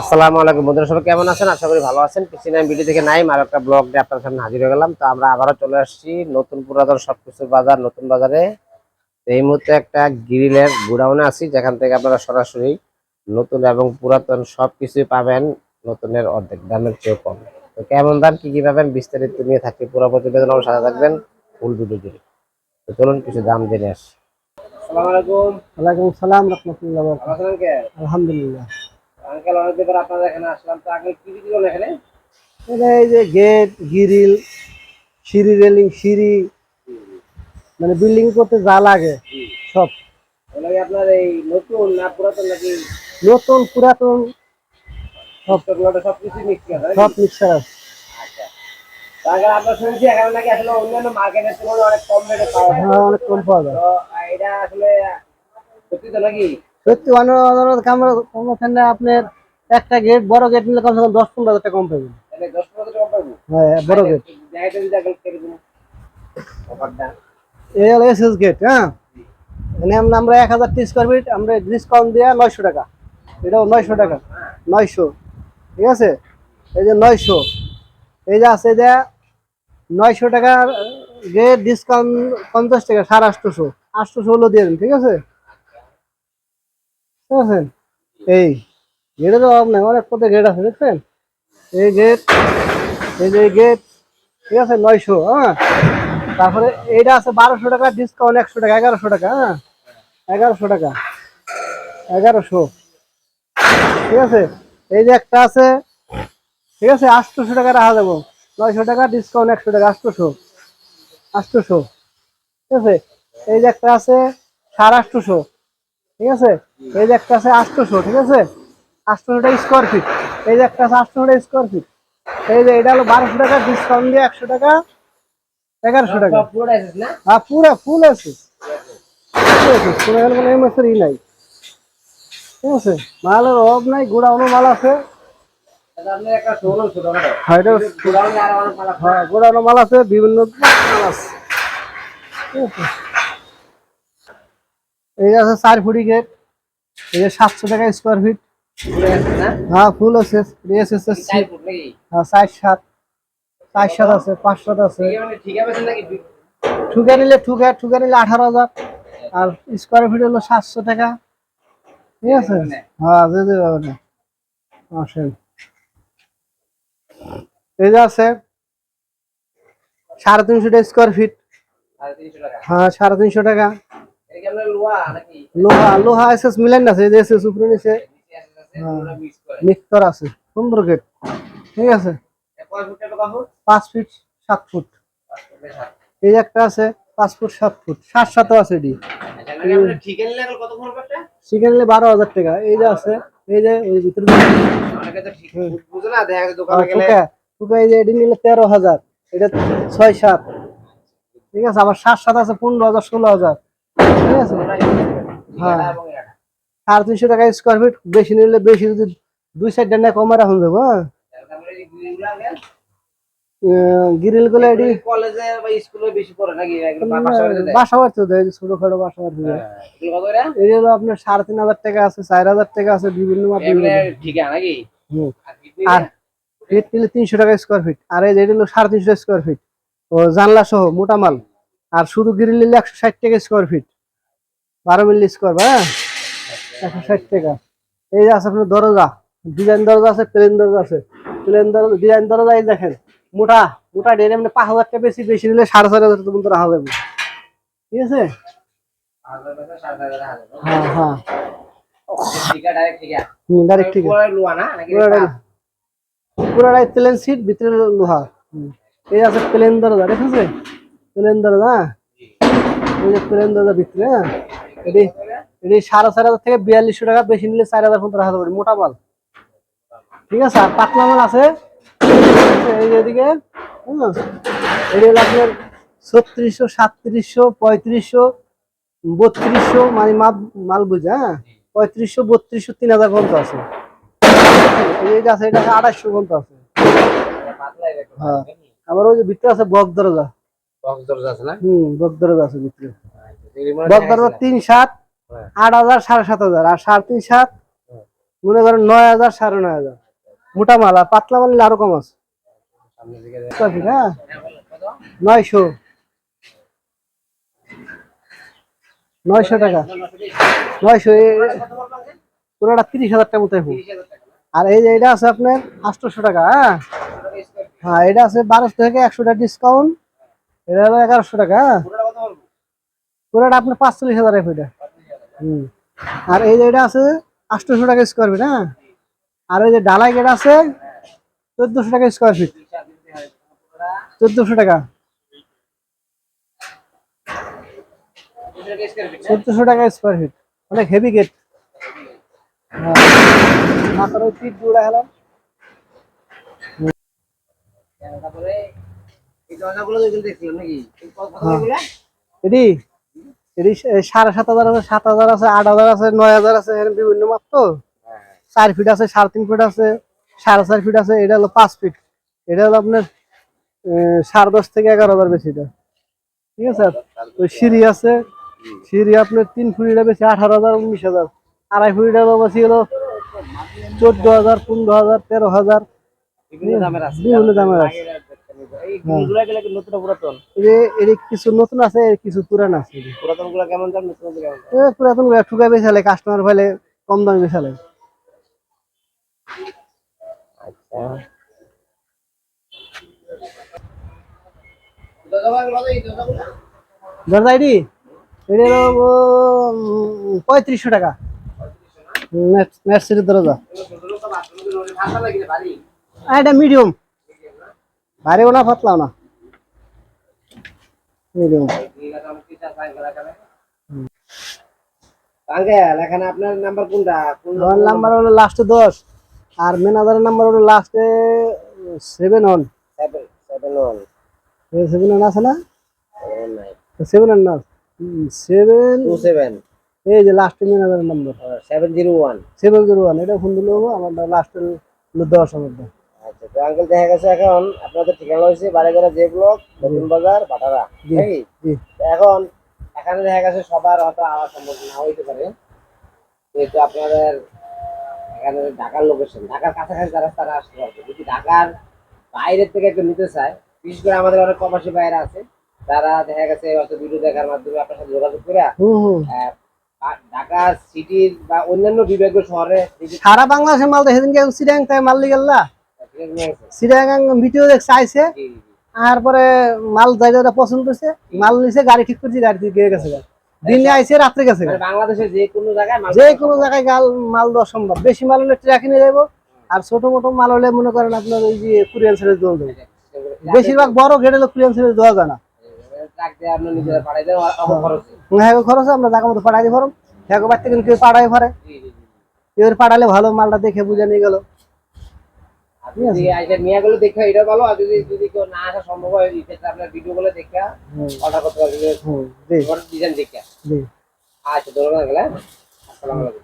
আসসালামু আলাইকুম বন্ধুরা সবাই কেমন আছেন? আশা করি ভালো আছেন। কিছু না ভিডিও থেকে নাই আর একটা ব্লগ দিয়ে আপনার সামনে হাজির হয়ে গেলাম। তো আমরা আবারও চলে আসছি নতুন পুরাতন সবকিছু বাজার নতুন বাজারে। এই মুহূর্তে একটা গ্রিলের গুডাউনে আছি যেখান থেকে আপনারা সরাসরি নতুন এবং পুরাতন সবকিছুই পাবেন নতুনের অর্ধেক দামের চেয়ে কম। তো কেমন দাম কি কি পাবেন বিস্তারিত নিয়ে থাকবে পুরো প্রতিবেদন আমার সাথে থাকবেন ফুল ভিডিও জুড়ে। তো চলুন কিছু দাম জেনে আসি। আসসালামু আলাইকুম। ওয়ালাইকুম সালাম রহমতুল্লাহ। আলহামদুলিল্লাহ। আঙ্কেল অনেকদিন আপনাদের এখানে আসলাম। তো আগে কি বিক্রি এখানে? এই যে গেট গিরিল সিঁড়ি রেলিং সিঁড়ি মানে বিল্ডিং করতে যা লাগে সব। আপনার এই নতুন না পুরাতন নাকি? নতুন পুরাতন সব। টুকরোটা সব কিছু মিক্স সব মিক্সার আছে আচ্ছা। আমরা শুনছি এখানে নাকি আসলে অন্যান্য মার্কেটের তুলনায় অনেক কম রেটে পাওয়া যায়। হ্যাঁ অনেক কম পাওয়া যায়। এটা আসলে সত্যি তো নাকি? সত্যি ওখানে আপনার একটা গেট বড় গেট নিলে কমসে কম দশ পনেরো হাজার টাকা কম পাবেন। হ্যাঁ বড় গেট এই হলো গেট হ্যাঁ? এখানে আমরা- আমরা এক হাজার তিরিশ স্কোয়ার ফিট আমরা ডিসকাউন্ট দেওয়া নয়শো টাকা। এটাও নয়শো টাকা নয়শো। ঠিক আছে? এই যে নয়শো। এই যে আছে যে নয়শো টাকার গেট ডিসকাউন্ট পঞ্চাশ টাকা সাড়ে আটশোশো আটশোশো হলো দিয়ে দিন ঠিক আছে? আছে? এই গেটের অভাব নাই, অনেক পথে গেট আছে, দেখছেন? এই গেট এই যে গেট ঠিক আছে? নয়শো হ্যাঁ? তারপরে এইটা আছে বারোশো টাকা ডিসকাউন্ট একশো টাকা, এগারোশো টাকা হ্যাঁ? এগারোশো টাকা, এগারোশো, ঠিক আছে? এই যে একটা আছে, ঠিক আছে? আটশোশো টাকা রাখা যাব। নয়শো টাকা ডিসকাউন্ট একশো টাকা, আটশোশো আটশোশো, ঠিক আছে? এই যে একটা আছে, সাড়ে আটশোশো ঠিক আছে? এই যে একটা আছে আটশোশো ঠিক আছে? আটশোশো টাকা স্কোয়ার ফিট এই যে একটা আছে আটশোশো টাকা স্কোয়ার ফিট এই যে এটা হলো বারোশো টাকা ডিসকাউন্ট দিয়ে একশো টাকা এগারোশো টাকা। হ্যাঁ পুরা ফুল আছে পুরো এখানে কোনো এমএসের ই নাই। ঠিক আছে? মালের অভাব নাই মাল আছে। হ্যাঁ এটা গোডাউনে মাল আছে। হ্যাঁ মাল আছে বিভিন্ন মাল আছে। ঠিক আছে? এই আছে চার ফুটি গেট এই যে সাতশো টাকা স্কোয়ার ফিট হ্যাঁ ফুল আছে হ্যাঁ চার সাত চার সাত আছে পাঁচ সাত আছে। ঠিক মানে ঠিক আছে নাকি? ঠুকে নিলে ঠুকে ঠুকে নিলে আঠারো হাজার। আর স্কোয়ার ফিট হলো সাতশো টাকা। ঠিক আছে? হ্যাঁ পারবে আসেন। এই যে আছে সাড়ে তিনশো টাকা স্কোয়ার ফিট হ্যাঁ সাড়ে তিনশো টাকা। লোহা লোহা এসএস মিলেন আছে যে এসএস উপরে নিচে। করে। মিক্স করা আছে, সুন্দর গেট ঠিক আছে? পাঁচ ফিট সাত ফুট। এই একটা আছে, পাঁচ ফুট সাত ফুট সাত সাতও আছে এটি। মানে নিলে বারো হাজার টাকা। এই যে আছে, এই যে ওই ভিতরে টুকা এই যে এটি নিলে তেরো হাজার। এটা ছয় সাত। ঠিক আছে? আবার সাত সাত আছে, পনেরো হাজার, ষোলো হাজার। ঠিক আছে হ্যাঁ। সাড়ে তিনশো টাকা স্কোয়ার ফিট বেশি নিলে বেশি যদি দুই সাইড ডান্ডা কমে রাখুন যাব হ্যাঁ তারপরে এই গ্রিলগুলো আগে গিরিলগুলো এটি কলেজে বা স্কুলে বেশি পড়ে নাকি বাসা বাড়িতে দেয়? বাসা বাড়তে দেয় ছোটখাটো বাসা বাড়তে দেয় হ্যাঁ? এই হলো আপনার সাড়ে তিন হাজার টাকা আছে চার হাজার টাকা আছে বিভিন্ন মাপ এমনি ঠিকা নাকি? আর ফিট নিলে? আর ফিট নিলে তিনশো টাকা স্কোয়ার ফিট আর এই যে এটা হলো সাড়ে তিনশো স্কোয়ার ফিট ও জানলা সহ মোটা মাল আর শুধু গ্রিল নিলে একশো ষাট টাকা স্কোয়ার ফিট বারো মিলি স্কোয়ার হ্যাঁ একশো ষাট টাকা এই যে আছে আপনার দরজা ডিজাইন দরজা আছে প্লেন দরজা আছে প্লেন দরজা ডিজাইন দরজা এই দেখেন মোটা মোটা ডেরে মানে পাঁচ হাজার টাকা বেশি বেশি নিলে সাড়ে চার হাজার টাকা পর্যন্ত রাখা যাবে ঠিক আছে। হ্যাঁ হ্যাঁ ঠিকা, ঠিকা। ডাইরেক্ট ঠিক আছে পুরোটাই? পুরোটাই প্লেন সিট ভিতরে লোহা। এই আছে প্লেন দরজা দেখেছে প্লেন দরজা হ্যাঁ? এই যে প্লেন দরজা ভিতরে হ্যাঁ এটি এটি সাড়ে চার হাজার থেকে বিয়াল্লিশশো টাকা বেশি নিলে চার হাজার রাখা মোটা মাল। ঠিক আছে আর পাতলা মাল আছে। এই এদিকে এটি হলো আপনার ছত্রিশশো সাতত্রিশশো পঁয়ত্রিশশো বত্রিশশো মানে মাল মাল বুঝে হ্যাঁ? পঁয়ত্রিশশো বত্রিশশো তিন হাজার পর্যন্ত আছে। এই যে আছে এটা আড়াইশো পর্যন্ত আছে। হ্যাঁ আবার ওই যে ভিতরে আছে বক দরজা। বক্স দরজা আছে না? হুম বক দরজা আছে ভিতরে। হয়। তিন সাত হ্যাঁ। আট হাজার সাড়ে সাত হাজার। আর সাড়ে তিন সাত মনে করেন নয় হাজার সাড়ে নয় হাজার। মোটা মাল আর পাতলা মাল আরও কম আছে। হ্যাঁ নয়শো। নয়শো টাকা। নয়শো পুরোটা তিরিশ হাজার টাকা মতো আর এই যে এটা আছে আপনার আটশোশো টাকা হ্যাঁ? হ্যাঁ এটা আছে বারোশো থেকে একশো টাকা ডিসকাউন্ট এটা হলো এগারোশো টাকা হ্যাঁ? পুরোটা আপনার পাঁচচল্লিশ হাজার এটা হুম। আর এই যে এটা আছে আটশোশো টাকা স্কোয়ার ফিট হ্যাঁ? আর এই যে ডালাই গেট আছে চোদ্দশো টাকা স্কোয়ার ফিট চোদ্দশো টাকা। চোদ্দশো টাকা স্কোয়ার ফিট অনেক হেভি গেট মাথার ওই পিঠ জোড়া হেলাম। তারপরে এই দরজাগুলো নাকি? এগুলা? এটি? এটি সাড়ে সাত হাজার আছে সাত হাজার আছে আট হাজার আছে নয় হাজার আছে বিভিন্ন মাপ তো চার ফিট আছে সাড়ে তিন ফিট আছে সাড়ে চার ফিট আছে এটা হলো পাঁচ ফিট এটা হলো আপনার সাড়ে দশ থেকে এগারো হাজার বেশি এটা। ঠিক আছে? ওই সিঁড়ি আছে। সিঁড়ি আপনার তিন ফুটিটা বেশি আঠারো হাজার উনিশ হাজার। আড়াই ফুটিটা বেশি হলো চোদ্দ হাজার পনেরো হাজার তেরো হাজার। বিভিন্ন দামের আছে। বিভিন্ন দামের আছে। এই গুলো গেলে নতুন পুরাতন? এর- এর কিছু নতুন আছে কিছু পুরান আছে। পুরাতনগুলো কেমন দাম নতুন কেমন? এ পুরাতনগুলা ঠুকা বেচালে কাস্টমার ফেলে কম দামে বেচালে আচ্ছা। আইডি? এটা হলো পঁয়ত্রিশশো টাকা। ম্যাটসিটের দরজা। এটা মিডিয়াম ভারীও না পাতলাও না। মিডিয়াম। আমার? আঙ্কেল, এখানে আপনার নাম্বার কোনটা? কোন আমার নাম্বার হলো লাস্টে দশ আর ম্যানেজারের নাম্বার হলো লাস্টে seven one seven seven one seven one আছে না? সেভেন ওয়ান না? সেভেন টু সেভেন এই যে লাস্টে ম্যানেজারের number seven zero one seven zero one এটা ফোন দিলে আমার লাস্টের দশ আচ্ছা তো আঙ্কেল দেখা গেছে এখন আপনাদের ঠিকানা হয়েছে বাড়িঘরা যে ব্লক নতুন বাজার নাকি? এখন এখানে দেখা গেছে সবার হয়তো আওয়া সম্ভব না হইতে পারে। যেহেতু আপনাদের এখানে ঢাকার লোকেশন ঢাকার কাছাকাছি যারা তারা আসতে পারবে। যদি ঢাকার বাইরের থেকে কেউ নিতে চায় বিশেষ করে আমাদের অনেক প্রবাসী বাইরে আছে তারা দেখা গেছে হয়তো ভিডিও দেখার মাধ্যমে আপনার সাথে যোগাযোগ করে ঢাকা সিটির বা অন্যান্য বিভাগীয় শহরে সারা বাংলাদেশের মাল দেখে দিনকে সিরিয়াং তাই মাল সিরিয়াং ভিডিও দেখ চাইছে জি, জি, জি। তারপরে মাল জায়গাটা পছন্দ হয়েছে মাল নিছে গাড়ি ঠিক করছি গাড়ি গিয়ে গেছে। দিনে আইছে রাত্রে গেছে। মানে যে কোনো জায়গায় যে কোনো জায়গায় গাল মাল দেওয়া সম্ভব। বেশি মাল হলে ট্রাকে নিয়ে যাব আর ছোট মোটো মাল হলে মনে করেন আপনার ওই যে কুরিয়ান সার্ভিস দেওয়া যাবে। বেশিরভাগ বড় গেট হলে কুরিয়ান সার্ভিস দেওয়া যায় না। দিয়ে হ্যাঁ খরচ আমরা জায়গা মতো পাঠাই ফরম হ্যাঁ বাড়তে কিন্তু কেউ পাঠাই ফরে এবার পাঠালে ভালো মালটা দেখে বুঝে নিয়ে গেল। আর নিয়ে গেলে দেখে এটা ভালো আর যদি যদি কেউ না আসা সম্ভব হয় এই আপনার ভিডিও গুলো দেখে অর্ডার করতে পারবেন। ডিজাইন দেখে। আচ্ছা ধন্যবাদ গেলে আসসালামু আলাইকুম।